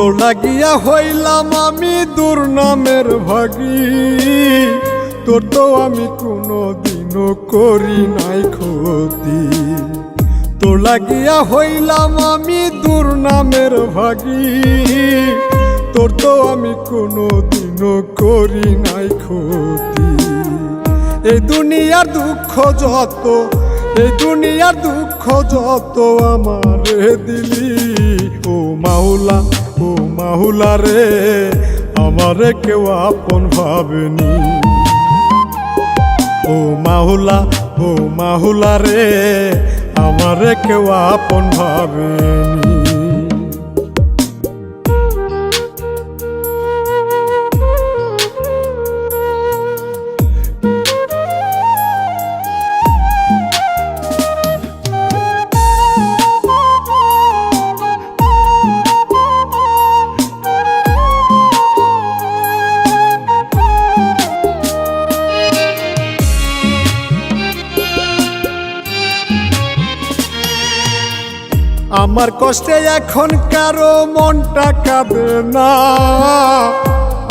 তোর লাগিয়া হইলাম আমি দুর্নামের ভাগী। তোর তো আমি কোনো দিনও করি নাই ক্ষতি। তোর লাগিয়া হইলাম আমি দুর্নামের ভাগী। তোর তো আমি কোনো করি নাই ক্ষতি। এই দুনিয়ার দুঃখ যত, এই দুনিয়ার দুঃখ যত আমার দিলি। ও মাওলা ও মাহুলা রে, আমারে কেউ আপন ভাবেনি। ও মাহুলা ও মাহুলা রে, আমারে কেউ আপন ভাবেনি। আমার কষ্টে এখন কারও মনটা কাঁদে না।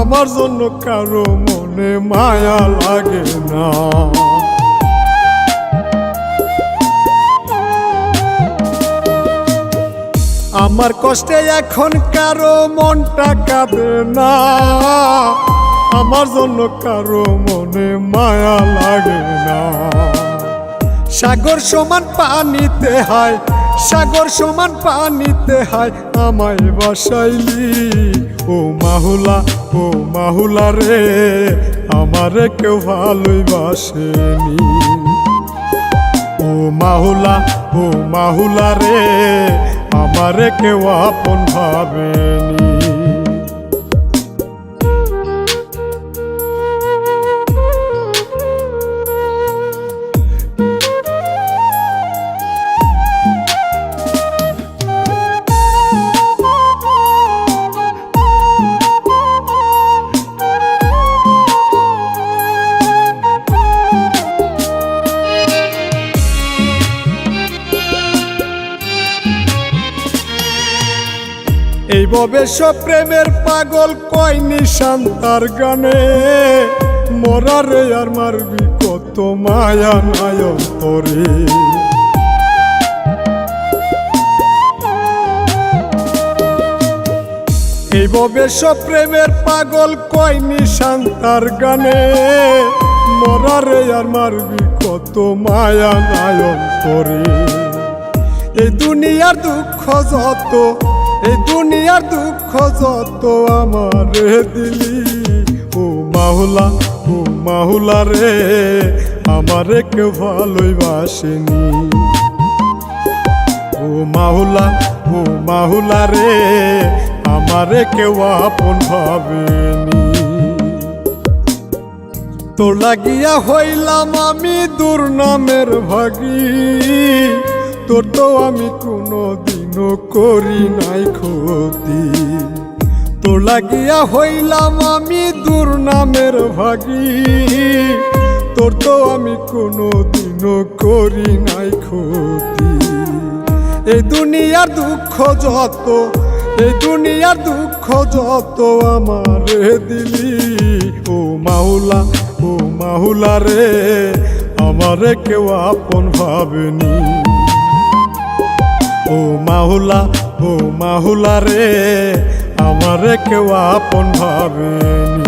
আমার জন্য কারও মনে মায়া লাগে না। আমার কষ্টে এখন কারও মনটা কাঁদে না। আমার জন্য কারও মনে মায়া লাগে না। সাগর সমান পানিতে হায় সাগর সমান পানিতে হায়, আমায় বাসাইলি। ও মাহুলা ও মাহুলা রে, আমারে কেউ ভালোই বাসেনি। ও মাহুলা ও মাহুলা রে, আমারে কেউ আপন ভাবেনি। এই প্রেমের পাগল কয় নিশান তার গানে? মরারে আর মারবি কত মায়া নায়ন তরে এই প্রেমের পাগল কয় নিশান তার গানে? মরারে আর মারবি কত মায়া নায়ন তরে এই দুনিয়ার দুঃখ যত এই দুনিয়ার দুঃখ যত আমার দিলি, ও মাহুলা ও মাহুলা রে, আমারে কেউ ভালোই বাসেনি। ও মাহুলা ও মাহুলা রে, আমারে কেউ আপন ভাবেনি। তোর লাগিয়া হইলাম আমি দুর্নামের ভাগি, তোর তো আমি কোনো দিনও করি নাই ক্ষতি। তোর লাগিয়া হইলাম আমি দুর্নামের ভাগি। তোর তো আমি কোনো দিনও করি নাই ক্ষতি। এই দুনিয়ার দুঃখ যত, এই দুনিয়ার দুঃখ যত আমার দিলি। ও মাওলা, ও মাহুলা রে, আমারে কেউ আপন ভাবেনি। ও মাহুলা ও মাহুলা রে আমার কেউ আপন ভাবেনি।